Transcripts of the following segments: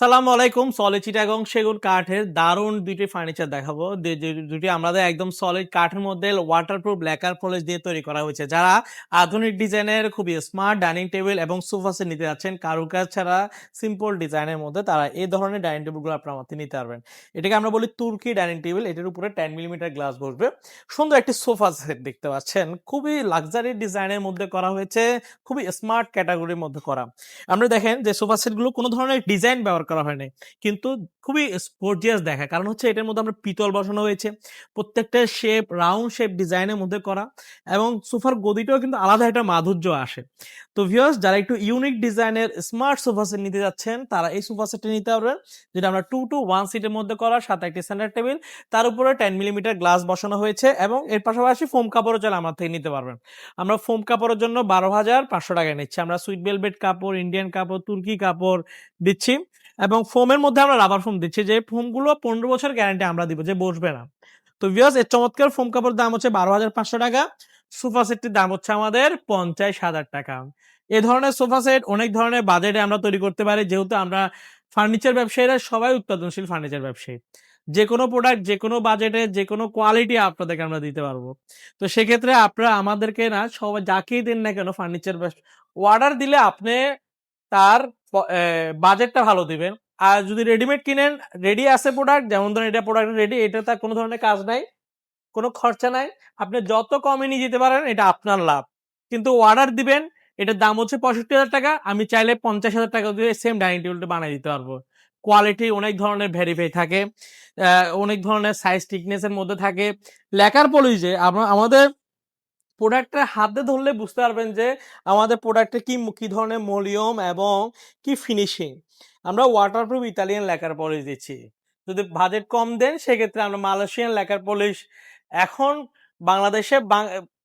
সালামু আলাইকুম সলিড চিটাগং সেগুন কাঠের দারুণ দুইটি ফার্নিচার দেখাবো। দুটি আমাদের একদম সলিড কাঠের মধ্যে ওয়াটার ওয়াটারপ্রুফ লেকার পলিশ দিয়ে তৈরি করা হয়েছে। যারা আধুনিক ডিজাইনের খুবই স্মার্ট ডাইনিং টেবিল এবং সোফা সেট নিতে যাচ্ছেন, কারুকাজ ছাড়া সিম্পল ডিজাইনের মধ্যে তারা এই ধরনের ডাইনিং টেবিলগুলো আপনার মধ্যে নিতে পারবেন। এটাকে আমরা বলি তুর্কি ডাইনিং টেবিল এটার উপরে টেন মিলিমিটার গ্লাস বসবে। সুন্দর একটি সোফা সেট দেখতে পাচ্ছেন। খুবই লাক্সারি ডিজাইনের মধ্যে করা হয়েছে, খুবই স্মার্ট ক্যাটাগরির মধ্যে করা। আমরা দেখেন যে সোফা সেটগুলো কোনো ধরনের ডিজাইন ব্যবহার করা হয়নি কিন্তু খুবই স্পোর্জিয়াস দেখা কারণ হচ্ছে এটার মধ্যে আমরা পিতল বসানো হয়েছে। প্রত্যেকটা শেপ রাউন্ড শেপ ডিজাইনের মধ্যে করা এবং সোফার গদিটাও কিন্তু আলাদা একটা মাধুর্য আসে। তো ভিউয়ার্স যারা একটু ইউনিক ডিজাইনের স্মার্ট সোফা সেট নিতে যাচ্ছেন, তারা এই সোফা সেটটা নিতে পারবেন। যেটা আমরা টু টু ওয়ান সিটের মধ্যে করা, সাথে একটি সেন্টার টেবিল তার উপরে টেন মিলিমিটার গ্লাস বসানো হয়েছে এবং এর পাশাপাশি ফোম কাপড়ও চাইলে আমার থেকে নিতে পারবেন। আমরা ফোম কাপড়ের জন্য বারো হাজার পাঁচশো টাকা নিচ্ছি। আমরা সুইট বেলভেট কাপড় ইন্ডিয়ান কাপড় তুর্কি কাপড় দিচ্ছি। এবং ফোমের মধ্যে আমরা রাবার ফোম দিচ্ছি, যে ফোমগুলো পনেরো বছর গ্যারান্টি আমরা দিব, যে বসবে না। তো ভিউয়ার্স এর চমৎকার ফোম কাপড় দাম হচ্ছে বারো হাজার পাঁচশো টাকা সোফা সেটটির দাম হচ্ছে আমাদের পঞ্চাশ হাজার টাকা। এ ধরনের সোফা সেট অনেক ধরনের বাজেটে আমরা তৈরি করতে পারি, যেহেতু আমরা ফার্নিচার ব্যবসায়ীরা সবাই উৎপাদনশীল ফার্নিচার ব্যবসায়ী। যে কোনো প্রোডাক্ট যে কোনো বাজেটে যে কোনো কোয়ালিটি আপনাদেরকে আমরা দিতে পারব। তো সেক্ষেত্রে আপনারা আমাদেরকে না, সবাই যাকেই দিন না কেন ফার্নিচার অর্ডার দিলে আপনি তার বাজেটটা ভালো দিবেন। আর যদি রেডিমেড কিনেন রেডি আছে প্রোডাক্ট যেমন ধরেন এটা প্রোডাক্ট রেডি এটা তার কোনো ধরনের কাজ নাই, কোনো খরচা নাই। আপনি যত কমে নিয়ে যেতে পারেন, এটা আপনার লাভ। কিন্তু অর্ডার দিবেন, এটার দাম হচ্ছে পঁয়ষট্টি হাজার টাকা, আমি চাইলে পঞ্চাশ হাজার টাকা দিয়ে সেম ডাইনিং টেবিলটা বানিয়ে দিতে পারব। কোয়ালিটি অনেক ধরনের ভেরিফাই থাকে অনেক ধরনের সাইজ থিকনেসের মধ্যে থাকে। লেখার পলিশে আমাদের প্রোডাক্টটা হাতে ধরলে বুঝতে পারবেন যে আমাদের প্রোডাক্টে কি কী ধরনের মলিয়ম এবং কি ফিনিশিং আমরা ওয়াটারপ্রুফ ইতালিয়ান লেকার পলিশ দিচ্ছি। যদি বাজেট কম দেন, সেক্ষেত্রে আমরা মালয়েশিয়ান লেকার পলিশ এখন বাংলাদেশে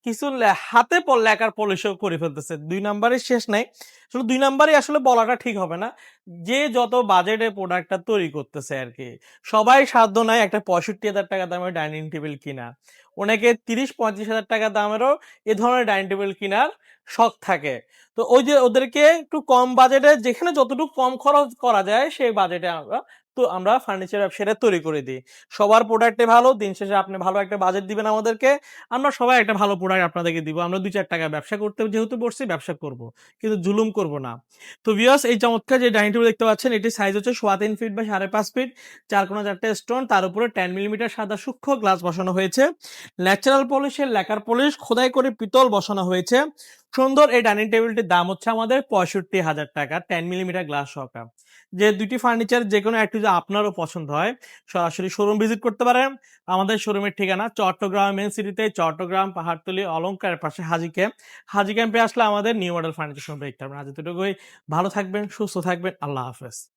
কিছু হাতে লেকার পলিশও করে ফেলতেছে। দুই নাম্বারই শেষ নাই। আসলে দুই নাম্বারই আসলে বলাটা ঠিক হবে না। যে যত বাজেটে প্রোডাক্টটা তৈরি করতেছে আর কি সবাই সাধ্য নাই একটা পঁয়ষট্টি হাজার টাকা দামের ডাইনিং টেবিল কিনা অনেকে তিরিশ পঁয়ত্রিশ হাজার টাকা দামেরও এ ধরনের ডাইনিং টেবিল কেনার শখ থাকে। তো ওই যে ওদেরকে একটু কম বাজেটে, যেখানে যতটুকু কম খরচ করা যায়, সেই বাজেটে আমরা তো আমরা ফার্নিচার ব্যবসাটা তৈরি করে দিই। সবার প্রোডাক্টে ভালো, দিন শেষে আপনি ভালো একটা বাজেট দিবেন আমাদেরকে, আমরা সবাই একটা ভালো প্রোডাক্ট আপনাদেরকে দিব। আমরা দুই চার টাকা ব্যবসা করতে, যেহেতু বসছি, ব্যবসা করব, কিন্তু জুলুম করব না। তো ভিউয়ার্স এই চমৎকার যে ডাইনিং টেবিল দেখতে পাচ্ছেন, এটির সাইজ হচ্ছে সোয়া তিন ফিট বা সাড়ে পাঁচ ফিট চার কোনো চারটে স্টোন তার উপরে টেন মিলিমিটার সাদা সূক্ষ্ম গ্লাস বসানো হয়েছে। ন্যাচারাল পলিশের লেকার পলিশ খোদাই করে পিতল বসানো হয়েছে। সুন্দর এই ডাইনিং টেবিলটির দাম হচ্ছে আমাদের পঁয়ষট্টি হাজার টাকা টেন মিলিমিটার গ্লাস সহকার। যে দুটি ফার্নিচার যে কোনো একটু যদি আপনারও পছন্দ হয়, সরাসরি শোরুম ভিজিট করতে পারেন। আমাদের শোরুমের ঠিকানা চট্টগ্রাম মেন সিটিতে চট্টগ্রাম, পাহাড়তলি, অলঙ্কারের পাশে হাজি ক্যাম্প হাজি ক্যাম্পে আসলে আমাদের নিউ মডেল ফার্নিচার শোরুম দেখতে পারবেন আজ এতটুকুই ভালো থাকবেন, সুস্থ থাকবেন, আল্লাহ হাফেজ।